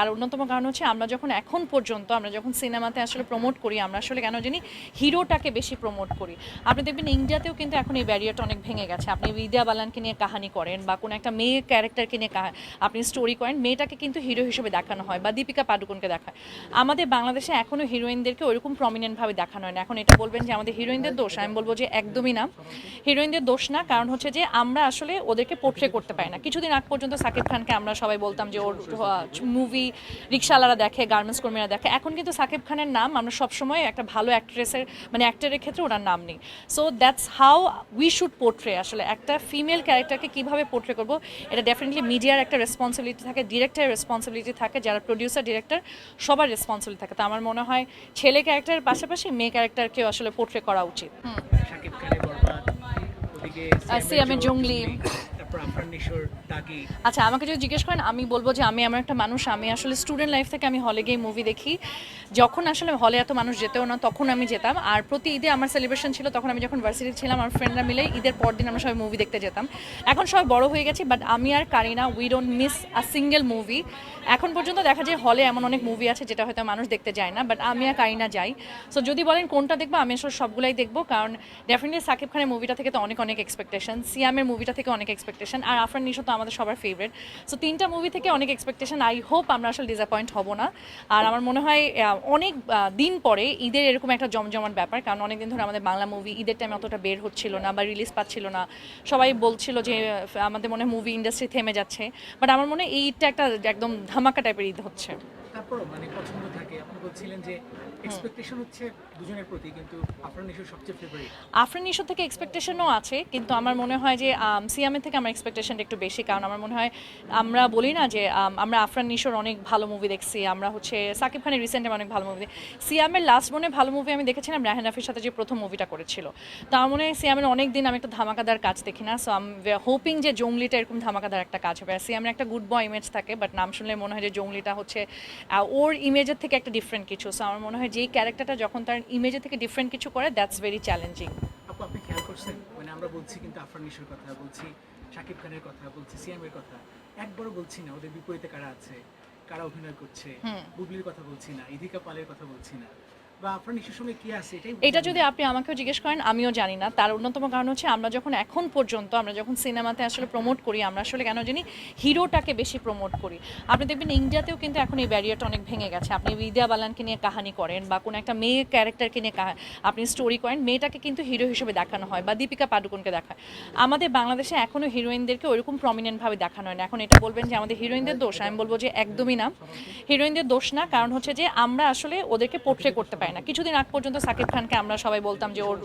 আর অন্যতম কারণ হচ্ছে আমরা যখন এখন পর্যন্ত, আমরা যখন সিনেমাতে আসলে প্রমোট করি, আমরা আসলে কেন জানি হিরোটাকে বেশি প্রমোট করি। আপনি দেখবেন ইন্ডিয়াতেও কিন্তু এখন এই ব্যারিয়ারটা অনেক ভেঙে গেছে। আপনি বিদ্যা বালানকে নিয়ে কাহানি করেন বা কোনো একটা মেয়ে ক্যারেক্টারকে নিয়ে আপনি স্টোরি করেন, মেয়েটাকে কিন্তু হিরো হিসেবে দেখানো হয় বা দীপিকা পাডুকোনকে দেখায়। আমাদের বাংলাদেশে এখনও হিরোইনদেরকে ওইরকম প্রমিনেন্টভাবে দেখানো হয় না। এখন এটা বলবেন যে আমাদের হিরোইনদের দোষ, আমি বলব যে একদমই না। হিরোইনদের দোষ না, কারণ হচ্ছে যে আমরা আসলে ওদেরকে পোট্রে করতে পারি না। কিছুদিন আগ পর্যন্ত সাকিব খানকে আমরা সবাই বলতাম যে ওর মুভি রিক্সাওয়ালারা দেখে গার্মেন্টস কর্মীরা দেখে। এখন কিন্তু সাকিব খানের নাম আমরা সবসময় একটা ভালো অ্যাক্ট্রেসের মানে অ্যাক্টরের ক্ষেত্রে ওনার নাম নেই। So that's how we should portray আসলে একটা ফিমেল ক্যারেক্টারকে কীভাবে পোর্ট্রে করব এটা ডেফিনেটলি মিডিয়ার একটা রেসপন্সিবিলিটি থাকে ডিরেক্টরের রেসপন্সিবিলিটি থাকে যারা প্রডিউসার ডিরেক্টর সবার রেসপন্সিবিলিটি থাকে। তো আমার মনে হয় ছেলে ক্যারেক্টারের পাশাপাশি মেয়ে ক্যারেক্টারকেও আসলে পোর্ট্রে করা উচিত। খানের বরবাদ ওদিকে জঙ্গলি। আচ্ছা আমাকে যদি জিজ্ঞেস করেন, আমি বলব যে আমি আমার একটা মানুষ, আমি আসলে স্টুডেন্ট লাইফ থেকে আমি হলে গিয়ে মুভি দেখি। যখন আসলে হলে এত মানুষ যেতেও না, তখন আমি যেতাম। আর প্রতি ঈদে আমার সেলিব্রেশন ছিল, তখন আমি যখন ভার্সিটি ছিলাম, আমার ফ্রেন্ডরা মিলে ঈদের পর দিন আমরা সবাই মুভি দেখতে যেতাম। এখন সবাই বড় হয়ে গেছি বাট আমি আর Kareena we don't miss a single movie এখন পর্যন্ত দেখা যায় হলে এমন অনেক মুভি আছে, যেটা হয়তো মানুষ দেখতে যায় না বাট আমি আর কারিনা যাই। সো যদি বলেন কোনটা দেখব, আমি আসলে সবগুলাই দেখব, কারণ ডেফিনেটলি সাকিব খানের মুভিটা থেকে তো অনেক অনেক এক্সপেকটেশন সিয়ামের মুভিটা থেকে অনেক এক্সপেকটেশন আর আফরান নিশো তো আমাদের সবার ফেভারিট সো তিনটা মুভি থেকে অনেক এক্সপেকটেশন আই হোপ আমরা আসলে ডিসঅ্যাপয়েন্ট হব না। আর আমার মনে হয় অনেক দিন পরে ঈদের এরকম একটা জমজমাট ব্যাপার, কারণ অনেকদিন ধরে আমাদের বাংলা মুভি ঈদের টাইমে অতটা বের হচ্ছিল না বা রিলিজ পাচ্ছিল না। সবাই বলছিল যে আমাদের মনে মুভি ইন্ডাস্ট্রি থেমে যাচ্ছে। বাট আমার মনে হয়, এই ঈদটা একটা একদম ধামাকা টাইপের ঈদ হচ্ছে। তারপরও মানে পছন্দ থাকে। আপনি বলছিলেন যে এক্সপেকটেশন হচ্ছে দুজনের প্রতি, কিন্তু আফরান নিশোর সবচেয়ে ফেভারিট আফরান নিশো থেকে এক্সপেকটেশনও আছে, কিন্তু আমার মনে হয় যে সিয়ামের থেকে আমার এক্সপেকটেশনটা একটু বেশি, কারণ আমার মনে হয় আমরা বলি না যে আমরা আফরান নিশোর অনেক ভালো মুভি দেখছি, আমরা হচ্ছে সাকিব খানের রিসেন্ট অনেক ভালো মুভি সিয়ামের লাস্ট মনে ভালো মুভি আমি দেখেছিলাম রাহেন রাফির সাথে যে প্রথম মুভিটা করেছিল। তো আমার মনে হয় সিয়ামের অনেক দিন আমি একটা ধামাকাদার কাজ দেখি না সো আম হোপিং যে জঙ্গলিটা এরকম ধামাকাদার একটা কাজ হবে। আর সিয়ামের একটা গুড বয় ইমেজ থাকে বাট নাম শুনলে মনে হয় যে জঙ্গলিটা হচ্ছে ওর ইমেজের থেকে একটা ডিফারেন্ট কিছু। সো আমার মনে হয় যেই ক্যারেক্টারটা যখন তার ইমেজের থেকে ডিফারেন্ট কিছু করে দ্যাটস ভেরি চ্যালেঞ্জিং আপু আপনি খেয়াল করছেন? মানে আমরা বলছি কিন্তু আফরান নিশোর কথা বলছি শাকিব খানের কথা বলছি সিয়ামের কথা। একবারও বলছি না ওদের বিপরীতে কারা আছে? কারা অভিনয় করছে। বুবলির কথা বলছি না ইদিকা পালের কথা বলছি না। বা আফরান নিশোর সঙ্গে কি আছে এটাই এটা যদি আপনি আমাকেও জিজ্ঞেস করেন আমিও জানি না। তার অন্যতম কারণ হচ্ছে আমরা যখন এখন পর্যন্ত আমরা যখন সিনেমাতে আসলে প্রমোট করি আমরা আসলে কেন জানি হিরোটাকে বেশি প্রমোট করি। আপনি দেখবেন ইন্ডিয়াতেও কিন্তু এখন এই ব্যারিয়ারটা অনেক ভেঙে গেছে। আপনি বিদ্যা বালানকে নিয়ে কাহানি করেন বা কোনো একটা মেয়ে ক্যারেক্টারকে নিয়ে আপনি স্টোরি করেন মেয়েটাকে কিন্তু হিরো হিসেবে দেখানো হয় বা দীপিকা পাডুকোনকে দেখায়। আমাদের বাংলাদেশে এখনও হিরোইনদেরকে ওইরকম প্রমিনেন্টভাবে দেখানো হয় না। এখন এটা বলবেন যে আমাদের হিরোইনদের দোষ আমি বলব যে একদমই না। হিরোইনদের দোষ না কারণ হচ্ছে যে আমরা আসলে ওদেরকে পোট্রে করতে পারি না। কিছুদিন আগ পর্যন্ত সাকিব খানকে আমরা সবাই বলতাম যে ওর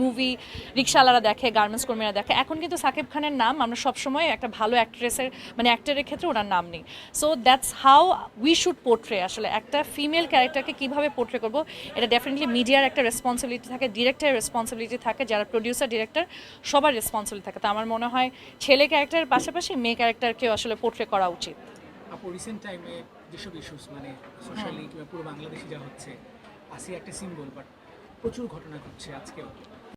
মুভি রিক্সাওয়ালারা দেখে গার্মেন্টস কর্মীরা দেখে। এখন কিন্তু সাকিব খানের নাম আমরা সবসময় একটা ভালো অ্যাক্ট্রেসের মানে অ্যাক্টরের ক্ষেত্রে ওনার নাম নেই। So that's how we should portray আসলে একটা ফিমেল ক্যারেক্টারকে কীভাবে পোর্ট্রে করব এটা ডেফিনেটলি মিডিয়ার একটা রেসপন্সিবিলিটি থাকে ডিরেক্টরের রেসপন্সিবিলিটি থাকে যারা প্রডিউসার ডিরেক্টর সবার রেসপন্সিবিলিটি থাকে। তো আমার মনে হয় ছেলে ক্যারেক্টারের পাশাপাশি মেয়ে ক্যারেক্টারকেও আসলে পোর্ট্রে করা উচিত। আপু রিসেন্ট টাইমে যেসব ইস্যুস মানে সোশ্যালি কিংবা পুরো বাংলাদেশে যা হচ্ছে আসি একটা সিম্বল বাট প্রচুর ঘটনা ঘটছে আজকেও।